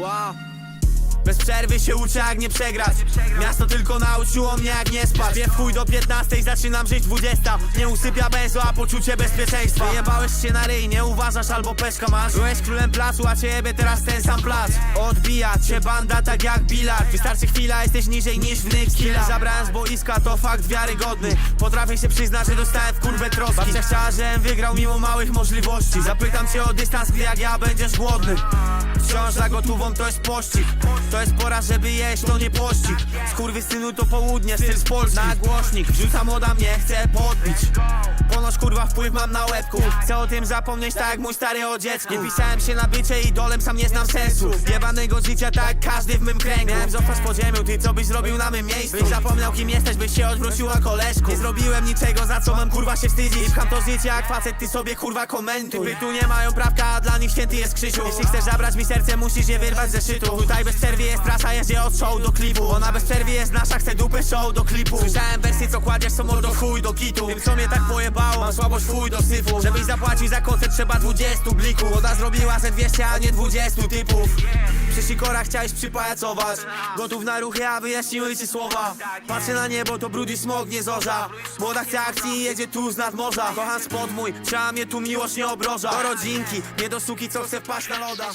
Wow. Bez przerwy się uczę jak nie przegrać. Miasto tylko nauczyło mnie jak nie spać. W chuj do 15 zaczynam żyć 20 Nie usypia benzo, a poczucie bezpieczeństwa. Wyjebałeś się na ryj, nie uważasz albo peszka masz. Byłeś królem placu, a ciebie teraz ten sam plac. Odbijać się banda tak jak bilard Wystarczy chwila, jesteś niżej niż w Knick Ile zabrałem z boiska to fakt wiarygodny. Potrafię się przyznać, że dostałem w kurwę troski. Babcia chciała, żebym wygrał mimo małych możliwości. Zapytam cię o dystans, gdy jak ja będziesz głodny. Wciąż za gotową to jest pościg. To jest pora, żeby jeść, to nie pościg. Synu to południe, styl z Polski. Na głośnik, wrzuca moda mnie, chce podbić. Ponoć kurwa wpływ mam na łebku. Chcę o tym zapomnieć tak jak mój stary o dziecku. Nie pisałem się na bycie idolem, sam nie znam sensu. Jebanego życia tak każdy w mym kręgu. Miałem zostać pod ziemią, ty co byś zrobił na mym miejscu? Byś zapomniał kim jesteś, byś się odwróciła koleżku. Nie zrobiłem niczego, za co mam kurwa się wstydzić. I pcham to życie jak facet, ty sobie kurwa komentuj. Typy tu nie mają prawka, a dla nich święty jest Krzysiu. Jeśli chcesz zabrać mi serce, musisz je wyrwać ze szytu Tutaj bez przerwy jest trasa, jedzie od show do klipu. Ona bez przerwy jest nasza, chce dupy show do klipu. Słyszałem wersję, co kładziesz, są mordo chuj do kitu. Tym co mnie tak pojebało, mam słabość chuj do syfu. Żebyś zapłacił za koncert, trzeba 20 blików Woda zrobiła ze 200, a nie 20 typów Przy sikorach chciałeś przypajacować Gotów na ruchy, a wyjaśniły ci słowa. Patrzę na niebo, to brud i smog, nie zorza. Młoda chce akcji jedzie tu z nadmorza Kocham spod mój, trzeba mnie tu miłość nie obroża Do rodzinki, nie do suki, co chce wpaść na loda